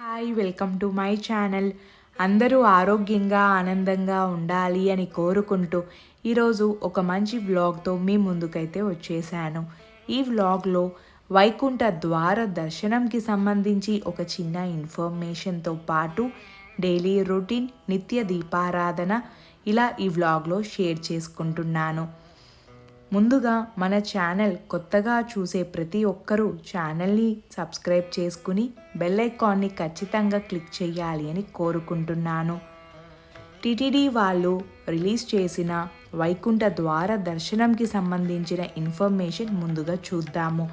Hi welcome to my channel అందరూ ఆరోగ్యంగా ఆనందంగా ఉండాలి అని కోరుకుంటూ ఈరోజు ఒక మంచి వ్లాగ్తో మీ ముందుకైతే వచ్చేసాను. ఈ వ్లాగ్లో వైకుంఠ ద్వార దర్శనంకి సంబంధించి ఒక చిన్న ఇన్ఫర్మేషన్తో పాటు డైలీ రొటీన్ నిత్య దీపారాధన ఇలా ఈ వ్లాగ్లో షేర్ చేసుకుంటున్నాను. ముందుగా మన ఛానల్ కొత్తగా చూసే ప్రతి ఒక్కరూ ఛానల్ని సబ్స్క్రైబ్ చేసుకుని బెల్ ఐకాన్ని ఖచ్చితంగా క్లిక్ చేయాలి అని కోరుకుంటున్నాను. టిటిడి వాళ్ళు రిలీజ్ చేసిన వైకుంఠ ద్వార దర్శనంకి సంబంధించిన ఇన్ఫర్మేషన్ ముందుగా చూద్దాము.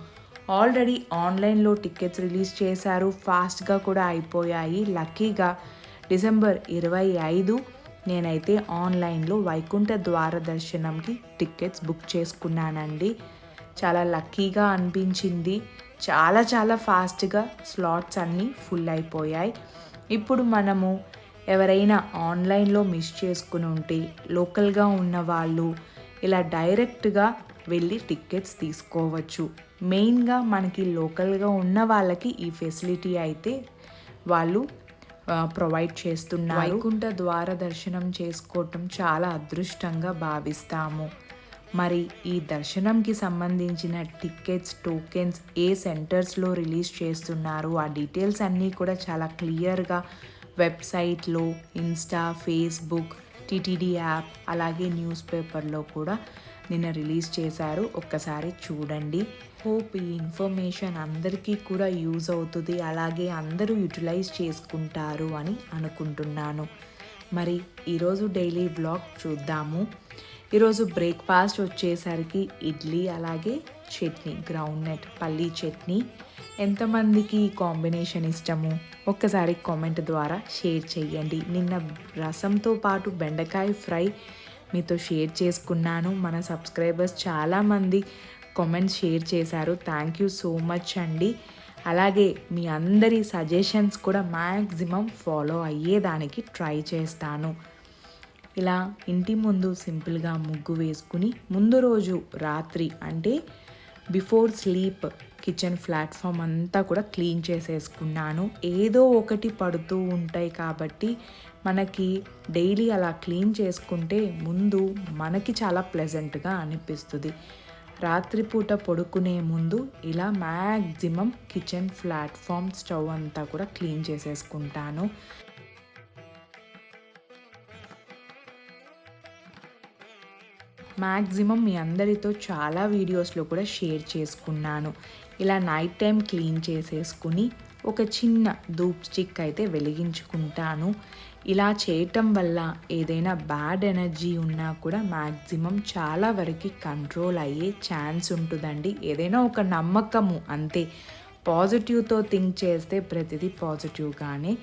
ఆల్రెడీ ఆన్లైన్లో టికెట్స్ రిలీజ్ చేశారు. ఫాస్ట్గా కూడా అయిపోయాయి. లక్కీగా డిసెంబర్ ఇరవై ఐదు నేనైతే ఆన్లైన్లో వైకుంఠ ద్వార దర్శనంకి టికెట్స్ బుక్ చేసుకున్నానండి. చాలా లక్కీగా అనిపించింది. చాలా చాలా ఫాస్ట్గా స్లాట్స్ అన్నీ ఫుల్ అయిపోయాయి. ఇప్పుడు మనము ఎవరైనా ఆన్లైన్లో మిస్ చేసుకుని ఉంటే లోకల్గా ఉన్న వాళ్ళు ఇలా డైరెక్ట్గా వెళ్ళి టికెట్స్ తీసుకోవచ్చు. మెయిన్గా మనకి లోకల్గా ఉన్న వాళ్ళకి ఈ ఫెసిలిటీ అయితే వాళ్ళు ప్రొవైడ్ చేస్తున్నారు. వైకుంఠ ద్వార దర్శనం చేసుకోవటం చాలా అదృష్టంగా భావిస్తాము. మరి ఈ దర్శనంకి సంబంధించిన టికెట్స్ టోకెన్స్ ఏ సెంటర్స్లో రిలీజ్ చేస్తున్నారు? ఆ డీటెయిల్స్ అన్నీ కూడా చాలా క్లియర్గా వెబ్సైట్లో ఇన్స్టా ఫేస్బుక్ టీటీడీ యాప్ అలాగే న్యూస్ పేపర్లో కూడా నిన్న రిలీజ్ చేశారు. ఒక్కసారి చూడండి. హోప్ ఈ ఇన్ఫర్మేషన్ అందరికీ కూడా యూజ్ అవుతుంది. అలాగే అందరూ యూటిలైజ్ చేసుకుంటారు అని అనుకుంటున్నాను. మరి ఈరోజు డైలీ బ్లాగ్ చూద్దాము. ఈరోజు బ్రేక్ఫాస్ట్ వచ్చేసరికి ఇడ్లీ అలాగే చట్నీ గ్రౌండ్ నట్ పల్లీ చట్నీ. ఎంతమందికి ఈ కాంబినేషన్ ఇష్టము? ఒక్కసారి కామెంట్ ద్వారా షేర్ చేయండి నిన్న రసంతో పాటు బెండకాయ ఫ్రై మీతో షేర్ చేసుకున్నాను. మన సబ్స్క్రైబర్స్ చాలామంది కామెంట్స్ షేర్ చేశారు. థ్యాంక్ యూ సో మచ్ అండి. అలాగే మీ అందరి సజెషన్స్ కూడా మ్యాక్సిమం ఫాలో అయ్యేదానికి ట్రై చేస్తాను. ఇలా ఇంటి ముందు సింపుల్గా ముగ్గు వేసుకుని ముందు రోజు రాత్రి అంటే బిఫోర్ స్లీప్ కిచెన్ ప్లాట్ఫామ్ అంతా కూడా క్లీన్ చేసేసుకున్నాను. ఏదో ఒకటి పడుతూ ఉంటాయి కాబట్టి మనకి డైలీ అలా క్లీన్ చేసుకుంటే ముందు మనకి చాలా ప్లెజెంట్గా అనిపిస్తుంది. రాత్రిపూట పడుకునే ముందు ఇలా మ్యాక్సిమం కిచెన్ ప్లాట్ఫామ్ స్టవ్ అంతా కూడా క్లీన్ చేసేసుకుంటాను. మ్యాక్సిమం మీ అందరితో చాలా వీడియోస్లో కూడా షేర్ చేసుకున్నాను. ఇలా నైట్ టైం క్లీన్ చేసేసుకుని ఒక చిన్న ధూప్ స్టిక్ అయితే వెలిగించుకుంటాను. ఇలా చేయటం వల్ల ఏదైనా బ్యాడ్ ఎనర్జీ ఉన్నా కూడా మ్యాక్సిమం చాలా వరకు కంట్రోల్ అయ్యే ఛాన్స్ ఉంటుందండి. ఏదైనా ఒక నమ్మకము అంతే. పాజిటివ్తో థింక్ చేస్తే ప్రతిదీ పాజిటివ్గానే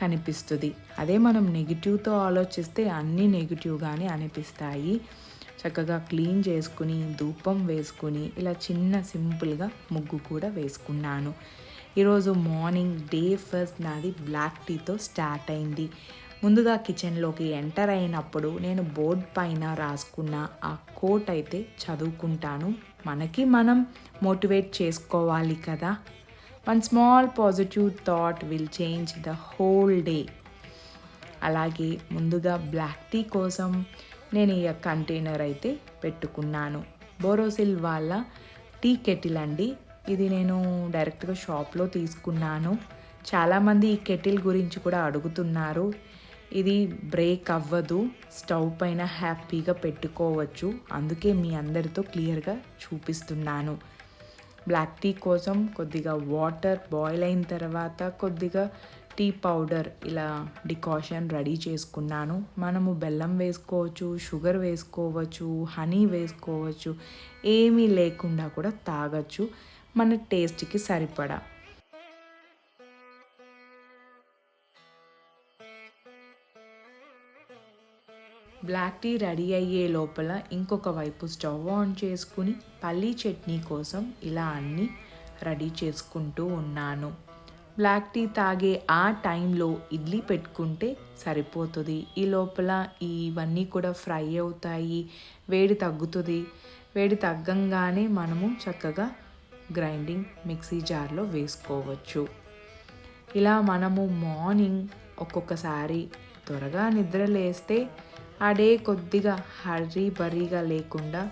కనిపిస్తుంది. అదే మనం నెగిటివ్తో ఆలోచిస్తే అన్నీ నెగిటివ్గానే అనిపిస్తాయి. చక్కగా క్లీన్ చేసుకుని ధూపం వేసుకుని ఇలా చిన్న సింపుల్గా ముగ్గు కూడా వేసుకున్నాను. ఈరోజు మార్నింగ్ డే ఫస్ట్ నాది బ్లాక్ టీతో స్టార్ట్ అయింది. ముందుగా కిచెన్లోకి ఎంటర్ అయినప్పుడు నేను బోర్డ్ పైన రాసుకున్న ఆ కోట్ అయితే చదువుకుంటాను. మనకి మనం మోటివేట్ చేసుకోవాలి కదా. One small positive thought will change the whole day అలాగే ముందుగా బ్లాక్ టీ కోసం నేను ఈ కంటైనర్ అయితే పెట్టుకున్నాను. బోరోసిల్ వాళ్ళ టీ కెటిల్ అండి. ఇది నేను డైరెక్ట్గా షాప్లో తీసుకున్నాను. చాలామంది ఈ కెటిల్ గురించి కూడా అడుగుతున్నారు. ఇది బ్రేక్ అవ్వదు. స్టవ్ పైన హ్యాపీగా పెట్టుకోవచ్చు. అందుకే మీ అందరితో క్లియర్గా చూపిస్తున్నాను. బ్లాక్ టీ కోసం కొద్దిగా వాటర్ బాయిల్ అయిన తర్వాత కొద్దిగా టీ పౌడర్ ఇలా డికాషన్ రెడీ చేసుకున్నాను. మనము బెల్లం వేసుకోవచ్చు షుగర్ వేసుకోవచ్చు హనీ వేసుకోవచ్చు. ఏమీ లేకుండా కూడా తాగొచ్చు. మన టేస్ట్కి సరిపడా. బ్లాక్ టీ రెడీ అయ్యే లోపల ఇంకొక వైపు స్టవ్ ఆన్ చేసుకుని పల్లీ చట్నీ కోసం ఇలా అన్నీ రెడీ చేసుకుంటూ ఉన్నాను. బ్లాక్ టీ తాగే ఆ టైంలో ఇడ్లీ పెట్టుకుంటే సరిపోతుంది. ఈ లోపల ఇవన్నీ కూడా ఫ్రై అవుతాయి. వేడి తగ్గుతుంది. వేడి తగ్గంగానే మనము చక్కగా గ్రైండింగ్ మిక్సీ జార్లో వేసుకోవచ్చు. ఇలా మనము మార్నింగ్ ఒక్కొక్కసారి త్వరగా నిద్ర లేస్తే ఆ డే కొద్దిగా హర్రీ బరీగా లేకుండా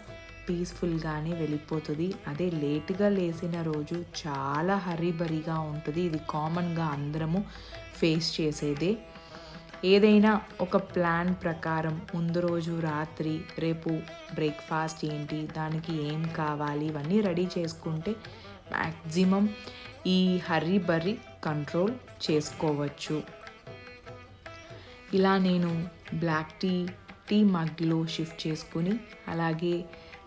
పీస్ఫుల్గానే వెళ్ళిపోతుంది. అదే లేట్గా లేసిన రోజు చాలా హర్రీ బరీగా ఉంటుంది. ఇది కామన్గా అందరము ఫేస్ చేసేదే. ఏదైనా ఒక ప్లాన్ ప్రకారం ముందు రోజు రాత్రి రేపు బ్రేక్ఫాస్ట్ ఏంటి దానికి ఏం కావాలి ఇవన్నీ రెడీ చేసుకుంటే మ్యాక్సిమం ఈ హర్రీ బర్రీ కంట్రోల్ చేసుకోవచ్చు. ఇలా నేను బ్లాక్ టీ టీ మగ్లో షిఫ్ట్ చేసుకుని అలాగే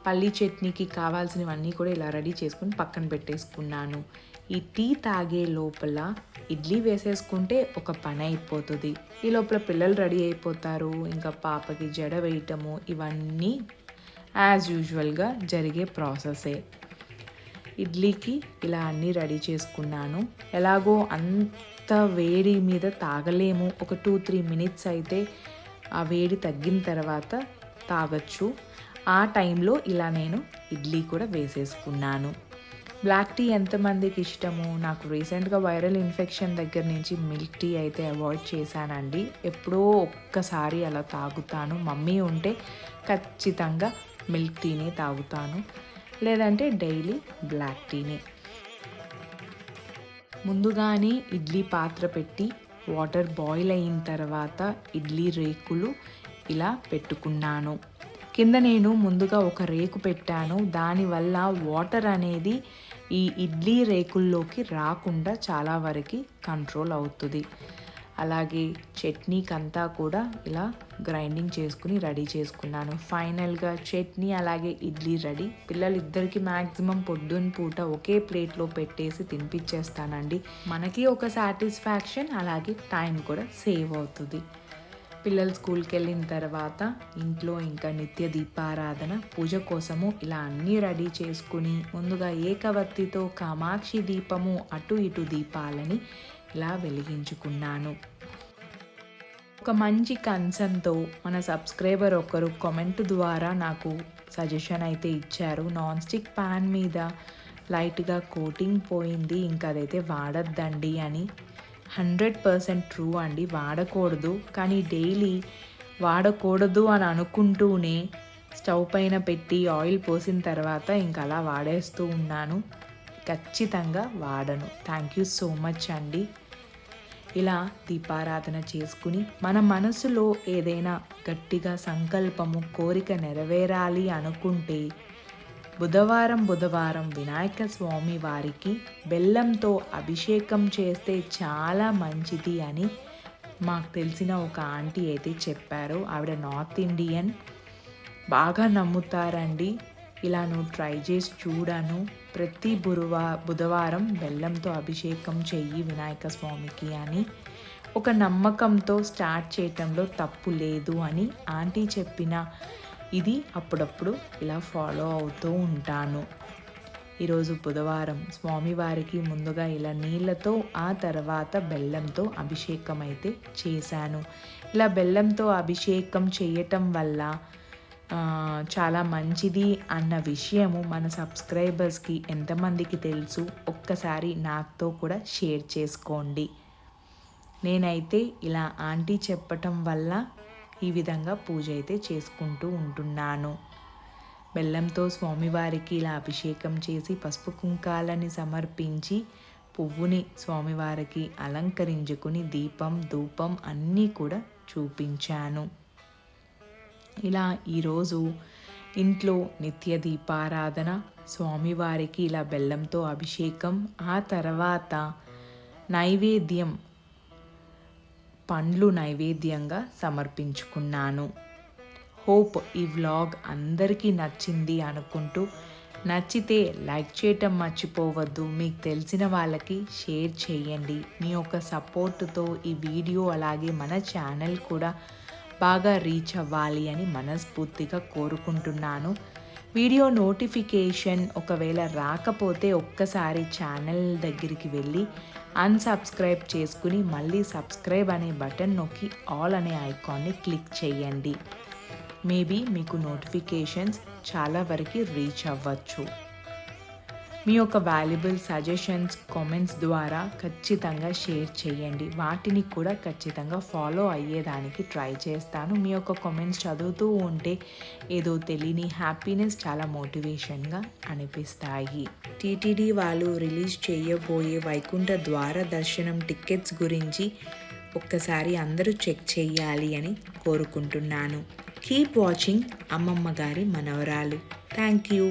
పల్లి చట్నీకి కావాల్సినవన్నీ కూడా ఇలా రెడీ చేసుకుని పక్కన పెట్టేసుకున్నాను. ఈ టీ తాగే లోపల ఇడ్లీ వేసేసుకుంటే ఒక పని అయిపోతుంది. ఈ లోపల పిల్లలు రెడీ అయిపోతారు. ఇంకా పాపకి జడ వేయటము ఇవన్నీ యాజ్ యూజువల్గా జరిగే ప్రాసెసే. ఇడ్లీకి ఇలా అన్నీ రెడీ చేసుకున్నాను. ఎలాగో అంత వేడి మీద తాగలేము. ఒక టూ త్రీ మినిట్స్ అయితే ఆ వేడి తగ్గిన తర్వాత తాగొచ్చు. ఆ టైంలో ఇలా నేను ఇడ్లీ కూడా వేసేసుకున్నాను. బ్లాక్ టీ ఎంతమందికి ఇష్టము? నాకు రీసెంట్గా వైరల్ ఇన్ఫెక్షన్ దగ్గర నుంచి మిల్క్ టీ అయితే అవాయిడ్ చేశానండి. ఎప్పుడో ఒక్కసారి అలా తాగుతాను. మమ్మీ ఉంటే ఖచ్చితంగా మిల్క్ టీనే తాగుతాను. లేదంటే డైలీ బ్లాక్ టీనే ముందుగానే ఇడ్లీ పాత్ర పెట్టి వాటర్ బాయిల్ అయిన తర్వాత ఇడ్లీ రేకులు ఇలా పెట్టుకున్నాను. కింద నేను ముందుగా ఒక రేకు పెట్టాను. దానివల్ల వాటర్ అనేది ఈ ఇడ్లీ రేకుల్లోకి రాకుండా చాలా వరకు కంట్రోల్ అవుతుంది. అలాగే చట్నీకి అంతా కూడా ఇలా గ్రైండింగ్ చేసుకుని రెడీ చేసుకున్నాను. ఫైనల్గా చట్నీ అలాగే ఇడ్లీ రెడీ. పిల్లలిద్దరికి మ్యాక్సిమం పొద్దున్న పూట ఒకే ప్లేట్లో పెట్టేసి తినిపించేస్తానండి మనకి ఒక సాటిస్ఫాక్షన్ అలాగే టైం కూడా సేవ్ అవుతుంది. పిల్లలు స్కూల్కి వెళ్ళిన తర్వాత ఇంట్లో ఇంకా నిత్య దీపారాధన పూజ కోసము ఇలా అన్నీ రెడీ చేసుకుని ముందుగా ఏకవత్తితో కామాక్షి దీపము అటు ఇటు దీపాలని ఇలా వెలిగించుకున్నాను. ఒక మంచి కన్సర్న్తో మన సబ్స్క్రైబర్ ఒకరు కామెంట్ ద్వారా నాకు సజెషన్ అయితే ఇచ్చారు. నాన్ స్టిక్ ప్యాన్ మీద లైట్గా కోటింగ్ పోయింది. ఇంకా అదైతే వాడద్దండి అని హండ్రెడ్ పర్సెంట్ ట్రూ అండి. వాడకూడదు. కానీ డైలీ వాడకూడదు అని అనుకుంటూనే స్టవ్ పైన పెట్టి ఆయిల్ పోసిన తర్వాత ఇంకా అలా వాడేస్తూ ఉన్నాను. ఖచ్చితంగా వాడను. థ్యాంక్ యూ సో మచ్ అండి. ఇలా దీపారాధన చేసుకుని మన మనసులో ఏదైనా గట్టిగా సంకల్పము కోరిక నెరవేరాలి అనుకుంటే బుధవారం బుధవారం వినాయక స్వామి వారికి బెల్లంతో అభిషేకం చేస్తే చాలా మంచిది అని మాకు తెలిసిన ఒక ఆంటీ అయితే చెప్పారు. ఆవిడ నార్త్ ఇండియన్. బాగా నమ్ముతారండి. ఇలా నువ్వు ట్రై చేసి చూడాను. ప్రతి బురువా బుధవారం బెల్లంతో అభిషేకం చెయ్యి వినాయక స్వామికి అని ఒక నమ్మకంతో స్టార్ట్ చేయటంలో తప్పు లేదు అని ఆంటీ చెప్పిన ఇది అప్పుడప్పుడు ఇలా ఫాలో అవుతూ ఉంటాను. ఈరోజు బుధవారం స్వామివారికి ముందుగా ఇలా నీళ్ళతో ఆ తర్వాత బెల్లంతో అభిషేకం అయితే చేశాను. ఇలా బెల్లంతో అభిషేకం చేయటం వల్ల చాలా మంచిది అన్న విషయము మన సబ్స్క్రైబర్స్కి ఎంతమందికి తెలుసు ఒక్కసారి నాతో కూడా షేర్ చేసుకోండి. నేనైతే ఇలా ఆంటీ చెప్పటం వల్ల ఈ విధంగా పూజ అయితే చేసుకుంటూ ఉంటున్నాను. బెల్లంతో స్వామివారికి ఇలా అభిషేకం చేసి పసుపు కుంకాలని సమర్పించి పువ్వుని స్వామివారికి అలంకరించుకుని దీపం ధూపం అన్నీ కూడా చూపించాను. ఇలా ఈరోజు ఇంట్లో నిత్య దీపారాధన స్వామివారికి ఇలా బెల్లంతో అభిషేకం ఆ తర్వాత నైవేద్యం పండ్లు నైవేద్యంగా సమర్పించుకున్నాను. హోప్ ఈ వ్లాగ్ అందరికీ నచ్చింది అనుకుంటూ నచ్చితే లైక్ చేయటం మర్చిపోవద్దు. మీకు తెలిసిన వాళ్ళకి షేర్ చేయండి. మీ యొక్క సపోర్టుతో ఈ వీడియో అలాగే మన ఛానల్ కూడా బాగా రీచ్ అవ్వాలి అని మనస్ఫూర్తిగా కోరుకుంటున్నాను. వీడియో నోటిఫికేషన్ ఒకవేళ రాకపోతే ఒక్కసారి ఛానల్ దగ్గరికి వెళ్ళి అన్సబ్స్క్రైబ్ చేసుకుని మళ్ళీ సబ్స్క్రైబ్ అనే బటన్ నొక్కి ఆల్ అనే ఐకాన్ని క్లిక్ చేయండి. మేబీ మీకు నోటిఫికేషన్స్ చాలా వరకు రీచ్ అవ్వచ్చు. మీ యొక్క వాల్యుబుల్ సజెషన్స్ కామెంట్స్ ద్వారా ఖచ్చితంగా షేర్ చేయండి. వాటిని కూడా ఖచ్చితంగా ఫాలో అయ్యేదానికి ట్రై చేస్తాను. మీ యొక్క కామెంట్స్ చదువుతూ ఉంటే ఏదో తెలియని హ్యాపీనెస్ చాలా మోటివేషన్గా అనిపిస్తాయి. టీటీడీ వాళ్ళు రిలీజ్ చేయబోయే వైకుంఠ ద్వార దర్శనం టికెట్స్ గురించి ఒక్కసారి అందరూ చెక్ చేయాలి అని కోరుకుంటున్నాను. కీప్ వాచింగ్ అమ్మమ్మ గారి మనవరాలు. Thank you